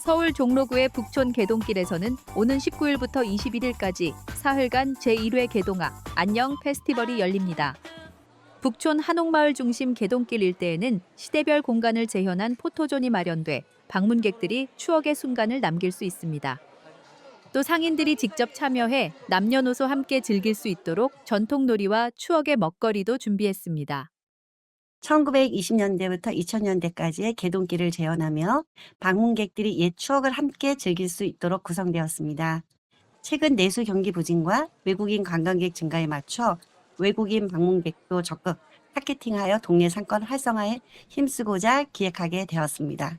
서울 종로구의 북촌 개동길에서는 오는 19일부터 21일까지 사흘간 제1회 개동아 안녕 페스티벌이 열립니다. 북촌 한옥마을 중심 개동길 일대에는 시대별 공간을 재현한 포토존이 마련돼 방문객들이 추억의 순간을 남길 수 있습니다. 또 상인들이 직접 참여해 남녀노소 함께 즐길 수 있도록 전통놀이와 추억의 먹거리도 준비했습니다. 1920년대부터 2000년대까지의 개동길을 재현하며 방문객들이 옛 추억을 함께 즐길 수 있도록 구성되었습니다. 최근 내수 경기 부진과 외국인 관광객 증가에 맞춰 외국인 방문객도 적극 타겟팅하여 동네 상권 활성화에 힘쓰고자 기획하게 되었습니다.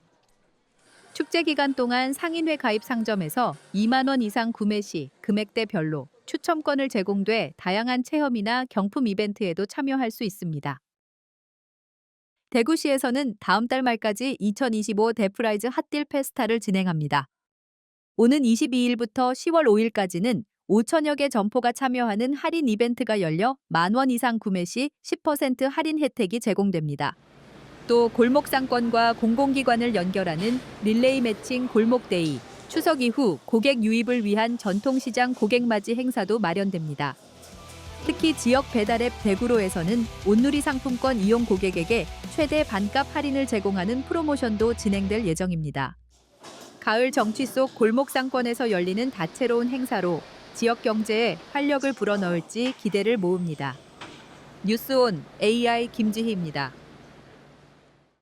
축제 기간 동안 상인회 가입 상점에서 2만 원 이상 구매 시 금액대별로 추첨권을 제공돼 다양한 체험이나 경품 이벤트에도 참여할 수 있습니다. 대구시에서는 다음 달 말까지 2025 데프라이즈 핫딜 페스타를 진행합니다. 오는 22일부터 10월 5일까지는 5천여 개 점포가 참여하는 할인 이벤트가 열려 만 원 이상 구매 시 10% 할인 혜택이 제공됩니다. 또 골목 상권과 공공기관을 연결하는 릴레이 매칭 골목데이, 추석 이후 고객 유입을 위한 전통시장 고객맞이 행사도 마련됩니다. 특히 지역 배달앱 대구로에서는 온누리 상품권 이용 고객에게 최대 반값 할인을 제공하는 프로모션도 진행될 예정입니다. 가을 정취 속 골목 상권에서 열리는 다채로운 행사로 지역 경제에 활력을 불어넣을지 기대를 모읍니다. 뉴스온 AI 김지희입니다.